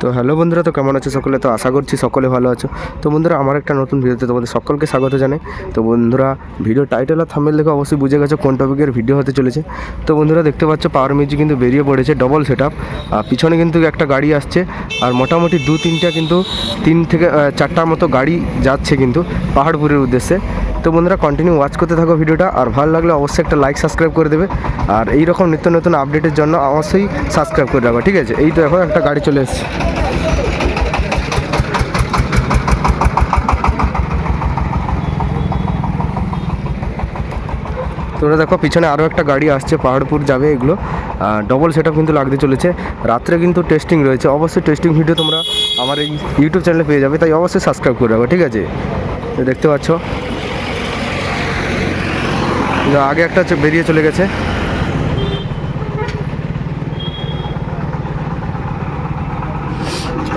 তো হ্যালো বন্ধুরা, তো কেমন আছো সকলে? তো আশা করছি সকলে ভালো আছো। তো বন্ধুরা, আমার একটা নতুন ভিডিওতে তোমাদের সকলকে স্বাগত জানাই। তো বন্ধুরা ভিডিও টাইটেল আর থামেল দেখে অবশ্যই বুঝে গেছো কোন টপিকের ভিডিও হতে চলেছে। তো বন্ধুরা, দেখতে পাচ্ছ পাওয়ার মিউজিক কিন্তু বেরিয়ে পড়েছে ডবল সেট আপ আর পিছনে কিন্তু একটা গাড়ি আসছে, আর মোটামুটি দু তিনটা কিন্তু তিন থেকে চারটার মতো গাড়ি যাচ্ছে কিন্তু পাহাড়পুরের উদ্দেশ্যে। তো বন্ধুরা কন্টিনিউ ওয়াচ করতে থাকো ভিডিওটা, আর ভালো লাগলে অবশ্যই একটা লাইক সাবস্ক্রাইব করে দেবে। আর এই রকম নিত্য নতুন আপডেটের জন্য অবশ্যই সাবস্ক্রাইব করে রাখো, ঠিক আছে? এই তো এখন একটা গাড়ি চলে এসেছে। তোমরা দেখো, পিছনে আরও একটা গাড়ি আসছে, পাহাড়পুর যাবে এগুলো। ডবল সেট কিন্তু লাগতে চলেছে। রাত্রে কিন্তু টেস্টিং রয়েছে। অবশ্যই টেস্টিং ভিডিও তোমরা আমার এই ইউটিউব চ্যানেলে পেয়ে যাবে, তাই অবশ্যই সাবস্ক্রাইব করে রাখো, ঠিক আছে? দেখতে পাচ্ছ আগে একটা বেরিয়ে চলে গেছে।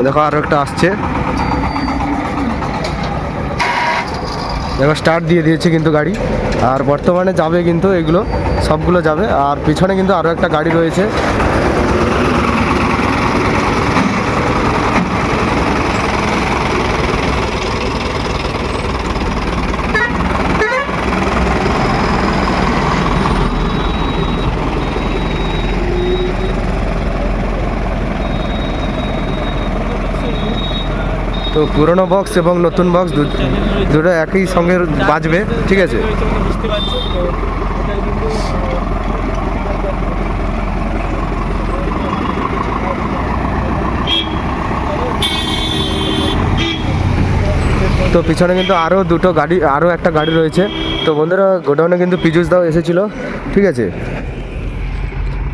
দেখো, আরও একটা আসছে। দেখো স্টার্ট দিয়ে দিয়েছে কিন্তু গাড়ি। আর বর্তমানে যাবে কিন্তু এগুলো, সবগুলো যাবে। আর পিছনে কিন্তু আরও একটা গাড়ি রয়েছে। তো পুরনো বক্স এবং নতুন বক্স দুটো একই সঙ্গে বাজবে, ঠিক আছে? তো পিছনে কিন্তু আরও দুটো গাড়ি আরও একটা গাড়ি রয়েছে। তো বন্ধুরা, গোডাউনে কিন্তু পিজুস দাও এসেছিল, ঠিক আছে?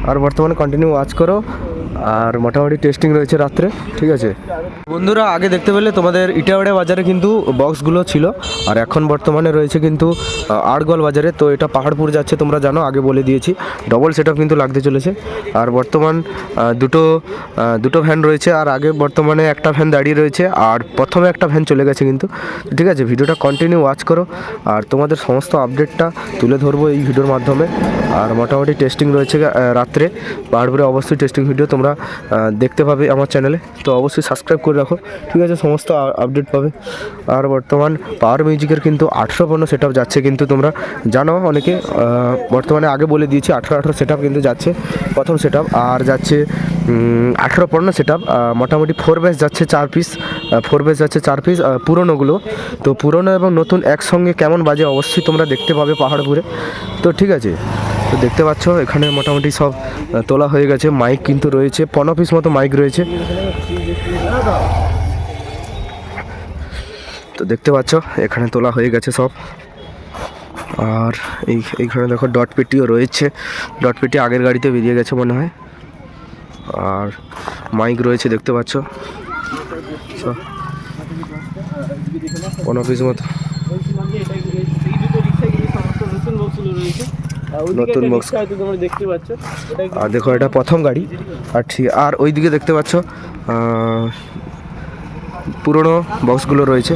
আর বর্তমানে কন্টিনিউ ওয়াচ করো। আর মোটামুটি টেস্টিং রয়েছে রাত্রে, ঠিক আছে? বন্ধুরা, আগে দেখতে পেলে তোমাদের ইটাওয়াড়ে বাজারে কিন্তু বক্সগুলো ছিল, আর এখন বর্তমানে রয়েছে কিন্তু আড়গোল বাজারে। তো এটা পাহাড়পুর যাচ্ছে, তোমরা জানো, আগে বলে দিয়েছি। ডবল সেট কিন্তু লাগতে চলেছে। আর বর্তমান দুটো দুটো ভ্যান রয়েছে, আর আগে বর্তমানে একটা ভ্যান দাঁড়িয়ে রয়েছে, আর প্রথমে একটা ভ্যান চলে গেছে কিন্তু। ঠিক আছে, ভিডিওটা কন্টিনিউ ওয়াচ করো, আর তোমাদের সমস্ত আপডেটটা তুলে ধরবো এই ভিডিওর মাধ্যমে। আর মোটামুটি টেস্টিং রয়েছে রাত্রে। পাহাড়পুরে অবশ্যই টেস্টিং ভিডিও তোমরা দেখতে পাবে আমার চ্যানেলে তো অবশ্যই সাবস্ক্রাইব করে রাখো। ঠিক আছে, সমস্ত আপডেট পাবে। আর বর্তমান পাওয়ার মিউজিকের কিন্তু আঠেরো পণ্য সেট যাচ্ছে কিন্তু তোমরা জানো, অনেকে বর্তমানে আগে বলে দিয়েছি আঠেরো আঠেরো সেট কিন্তু যাচ্ছে, প্রথম সেট আর যাচ্ছে আঠেরো পণ্য সেট মোটামুটি ফোর বেস যাচ্ছে চার পিস ফোর বেস যাচ্ছে চার পিস পুরনোগুলো। তো পুরনো এবং নতুন একসঙ্গে কেমন বাজে অবশ্যই তোমরা দেখতে পাবে পাহাড়পুরে তো ঠিক আছে তো দেখতে পাচ্ছ, এখানে মোটামুটি সব তোলা হয়ে গেছে। মাইক কিন্তু রয়েছে পনেরো পিস মতো মাইক রয়েছে। তো দেখতে পাচ্ছ, এখানে তোলা হয়ে গেছে সব। আর এই, এইখানে দেখো ডট পেটিও রয়েছে। ডট পেটি আগের গাড়িতে বেরিয়ে গেছে মনে হয়। আর মাইক রয়েছে, দেখতে পাচ্ছ। পনেরো পিস মতো। নতুন তোমরা দেখতে পাচ্ছ। আর দেখো এটা প্রথম গাড়ি। আর ঠিক আর ওইদিকে দেখতে পাচ্ছ পুরনো বক্সগুলো রয়েছে।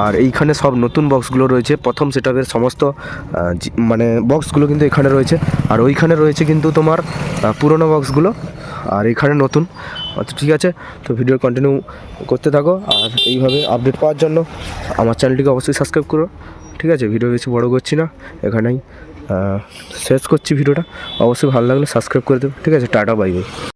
আর এইখানে সব নতুন বক্সগুলো রয়েছে। প্রথম সেটআপের সমস্ত মানে বক্সগুলো কিন্তু এখানে রয়েছে। আর ওইখানে রয়েছে কিন্তু তোমার পুরনো বক্সগুলো আর এখানে নতুন। আচ্ছা ঠিক আছে। তো ভিডিও কন্টিনিউ করতে থাকো। আর এইভাবে আপডেট পাওয়ার জন্য আমার চ্যানেলটিকে অবশ্যই সাবস্ক্রাইব করো। ঠিক আছে? ভিডিও বেশি বড় করছি না। এখানেই শেষ করছি ভিডিওটা। অবশ্যই ভালো লাগলে সাবস্ক্রাইব করে দেবে। ঠিক আছে টাটা বাই বাই